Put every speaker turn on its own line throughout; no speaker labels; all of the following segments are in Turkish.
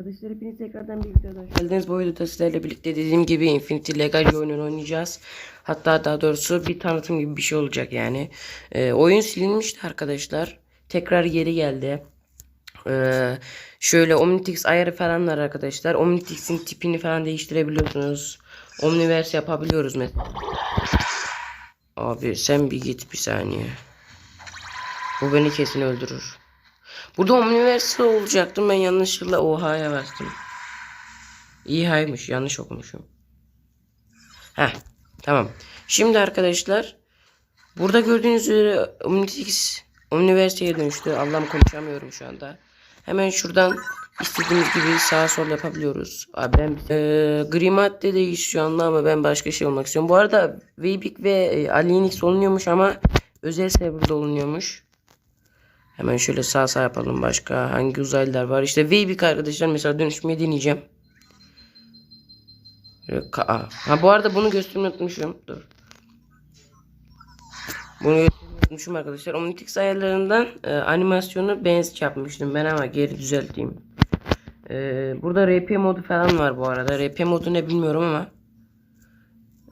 Arkadaşlar hepiniz tekrardan bir videoda hoş geldiniz. Bu videoda sizlerle birlikte dediğim gibi Infinity Legacy oyununu oynayacağız. Hatta daha doğrusu bir tanıtım gibi bir şey olacak yani. Ee, oyun silinmişti arkadaşlar. Tekrar geri geldi. Ee, şöyle Omnitrix ayarı falan var arkadaşlar. Omnitrix'in tipini falan değiştirebiliyorsunuz. Omniverse yapabiliyoruz mesela. Abi sen bir git bir saniye. Bu beni kesin öldürür. Burada Omniverse olacaktım ben yanlışlıkla OH'ya bastım. İH'ymış yanlış okumuşum. Heh tamam. Şimdi arkadaşlar burada gördüğünüz üzere Omnitrix Omniverse'ye dönüştü. Allah'ım konuşamıyorum şu anda. Hemen şuradan istediğimiz gibi sağa sol yapabiliyoruz. Abi ben e, gri madde de şu anda ama ben başka şey olmak istiyorum. Bu arada Weybik ve e, Alienix olunuyormuş ama özel serverda olunuyormuş. Hemen şöyle sağ sağ yapalım. Başka hangi uzaylılar var? İşte Weybik arkadaşlar mesela dönüşmeyi deneyeceğim. Ha bu arada bunu göstermeyi unutmuşum. Dur. Bunu göstermeyi unutmuşum arkadaşlar. Omnitrix ayarlarından e, animasyonu benz yapmıştım ben ama geri düzelteyim. E, burada RP modu falan var bu arada. RP modu ne bilmiyorum ama.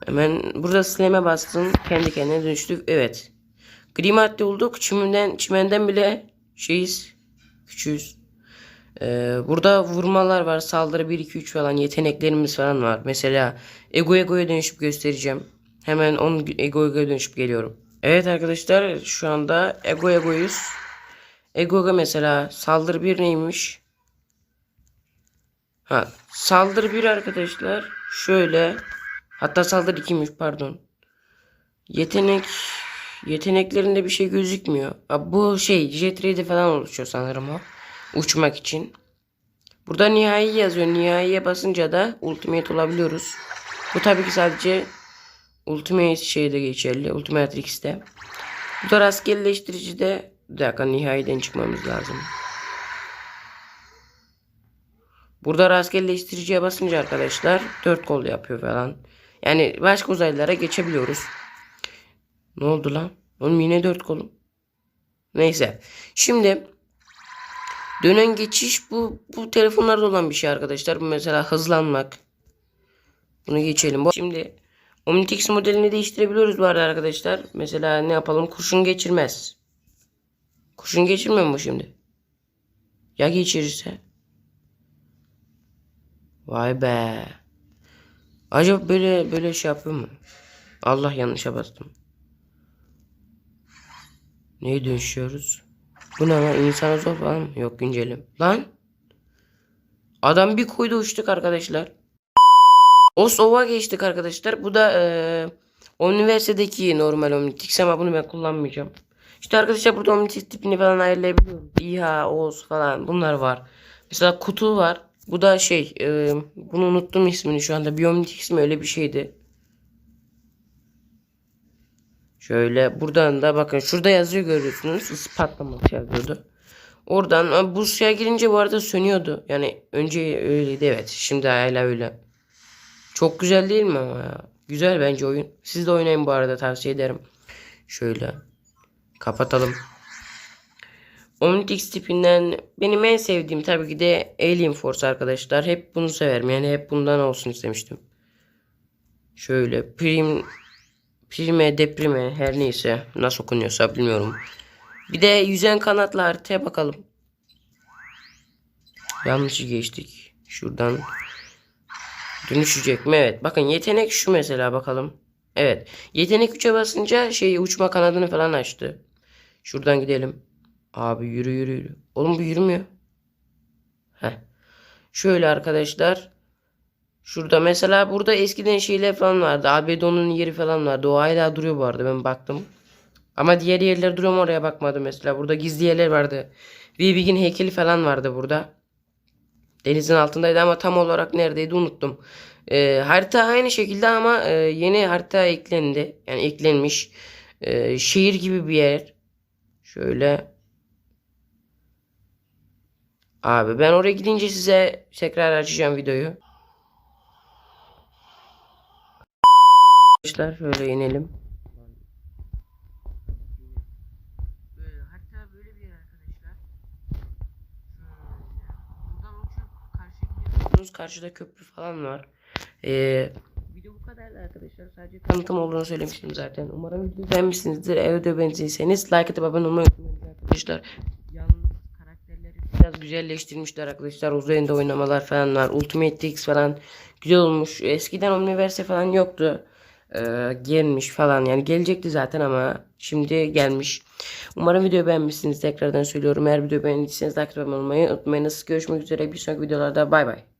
Hemen burada slam'e bastım. Kendi kendine dönüştü. Evet. Gri madde olduk. Çimenden, çimenden bile şeyiz. Küçüğüz. Ee, burada vurmalar var. Saldırı 1, 2, 3 falan. Yeteneklerimiz falan var. Mesela Ego Ego'ya dönüşüp göstereceğim. Hemen onun Ego Ego'ya dönüşüp geliyorum. Evet arkadaşlar şu anda Ego Ego'yuz. Ego Ego mesela saldırı 1 neymiş? Ha saldırı 1 arkadaşlar. Şöyle. Hatta saldırı 2'ymiş pardon. Yetenek yeteneklerinde bir şey gözükmüyor. Bu şey jet raid'i falan oluşuyor sanırım o. Uçmak için. Burada nihai yazıyor. Nihaiye basınca da ultimate olabiliyoruz. Bu tabii ki sadece ultimate şeyde geçerli. Ultimate X'te. Bu da rastgeleleştiricide bir dakika nihai'den çıkmamız lazım. Burada rastgeleleştiriciye basınca arkadaşlar 4 kol yapıyor falan. Yani başka uzaylılara geçebiliyoruz. Ne oldu lan? Oğlum yine dört kolum. Neyse. Şimdi dönen geçiş bu bu telefonlarda olan bir şey arkadaşlar. Bu mesela hızlanmak. Bunu geçelim. Şimdi Omnitrix modelini değiştirebiliyoruz bu arada arkadaşlar. Mesela ne yapalım? Kurşun geçirmez. Kurşun geçirmiyor mu şimdi? Ya geçirirse? Vay be. Acaba böyle böyle şey yapıyor mu? Allah yanlışa bastım. Neye dönüşüyoruz? Bu ne lan? İnsana zor falan mı? Yok güncelim. Lan. Adam bir koydu uçtuk arkadaşlar. Osova geçtik arkadaşlar. Bu da eee üniversitedeki normal Omnitrix ama bunu ben kullanmayacağım. İşte arkadaşlar burada Omnitrix tipini falan ayarlayabiliyorum. İHA, OS falan bunlar var. Mesela kutu var. Bu da şey eee, bunu unuttum ismini şu anda. Bir Omnitrix mi öyle bir şeydi. Şöyle buradan da bakın şurada yazıyor görüyorsunuz. Isı patlaması yazıyordu. Oradan bu suya girince bu arada sönüyordu. Yani önce öyleydi evet. Şimdi hala öyle. Çok güzel değil mi ama ya? Güzel bence oyun. Siz de oynayın bu arada tavsiye ederim. Şöyle kapatalım. Omnitrix tipinden benim en sevdiğim tabii ki de Alien Force arkadaşlar. Hep bunu severim. Yani hep bundan olsun istemiştim. Şöyle prim Prime, deprime her neyse nasıl okunuyorsa bilmiyorum. Bir de yüzen kanatlı haritaya bakalım. Yanlışı geçtik. Şuradan dönüşecek mi? Evet. Bakın yetenek şu mesela bakalım. Evet. Yetenek 3'e basınca şey uçma kanadını falan açtı. Şuradan gidelim. Abi yürü yürü yürü. Oğlum bu yürümüyor. Heh. Şöyle arkadaşlar. Şurada mesela burada eskiden şeyler falan vardı. Albedo'nun yeri falan vardı. O hala duruyor bu arada ben baktım. Ama diğer yerler duruyor mu oraya bakmadım mesela. Burada gizli yerler vardı. Vivig'in heykeli falan vardı burada. Denizin altındaydı ama tam olarak neredeydi unuttum. Ee, harita aynı şekilde ama e, yeni harita eklendi. Yani eklenmiş. Ee, şehir gibi bir yer. Şöyle. Abi ben oraya gidince size tekrar açacağım videoyu. Arkadaşlar şöyle inelim. Karşıda köprü falan var. Ee, video bu kadardı arkadaşlar. Sadece tanıtım olduğunu söylemiştim zaten. Umarım videoyu beğenmişsinizdir. Eğer videoyu beğendiyseniz like atıp abone olmayı unutmayın arkadaşlar. Yalnız karakterleri biraz güzelleştirmişler arkadaşlar. Uzayında oynamalar falan var. Ultimate X falan güzel olmuş. Eskiden Omniverse falan yoktu. Ee, gelmiş falan yani gelecekti zaten ama şimdi gelmiş. Umarım videoyu beğenmişsiniz. Tekrardan söylüyorum. Eğer videoyu beğendiyseniz abone olmayı unutmayınız. Görüşmek üzere bir sonraki videolarda. Bay bay.